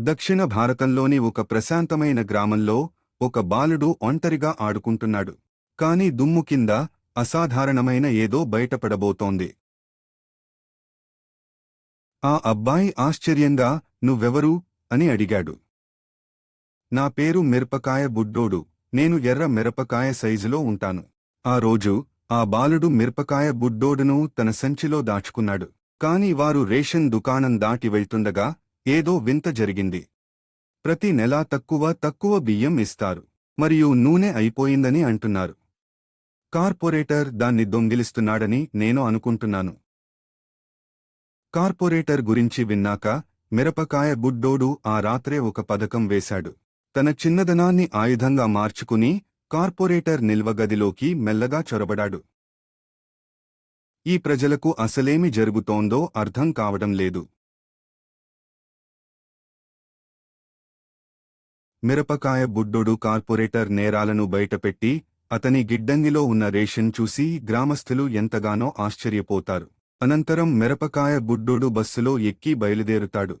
దక్షిణ భారతంలోని ఒక ప్రశాంతమైన గ్రామంలో ఒక బాలుడు ఒంటరిగా ఆడుకుంటున్నాడు. కాని దుమ్ము కింద అసాధారణమైన ఏదో బయటపడబోతోంది. ఆ అబ్బాయి ఆశ్చర్యంగా నువ్వెవరు? అని అడిగాడు. నా పేరు మిరపకాయ బుడ్డోడు. నేను ఎర్ర మిరపకాయ సైజులో ఉంటాను. ఆ రోజు ఆ బాలుడు మిరపకాయ బుడ్డోడును తన సంచిలో దాచుకున్నాడు. కాని వారు రేషన్ దుకాణం దాటి వెళ్తుండగా ఏదో వింత జరిగింది. ప్రతి నెలా తక్కువ తక్కువ బియ్యం ఇస్తారు. మరియు నూనె అయిపోయిందని అంటున్నారు. కార్పొరేటర్ దాన్ని దొంగిలిస్తున్నాడని నేను అనుకుంటున్నాను. కార్పొరేటర్ గురించి విన్నాక మిరపకాయ బుడ్డోడు ఆ రాత్రే ఒక పథకం వేశాడు. తన చిన్నదనాన్ని ఆయుధంగా మార్చుకుని కార్పొరేటర్ నిల్వగదిలోకి మెల్లగా చొరబడాడు. ఈ ప్రజలకు అసలేమి జరుగుతోందో అర్థం కావడం లేదు. మిరపకాయ బుడ్డోడు కార్పొరేటర్ నేరాలను బయటపెట్టి అతని గిడ్డంగిలో ఉన్న రేషన్ చూసి గ్రామస్థులు ఎంతగానో ఆశ్చర్యపోతారు. అనంతరం మిరపకాయ బుడ్డోడు బస్సులో ఎక్కి బయలుదేరుతాడు.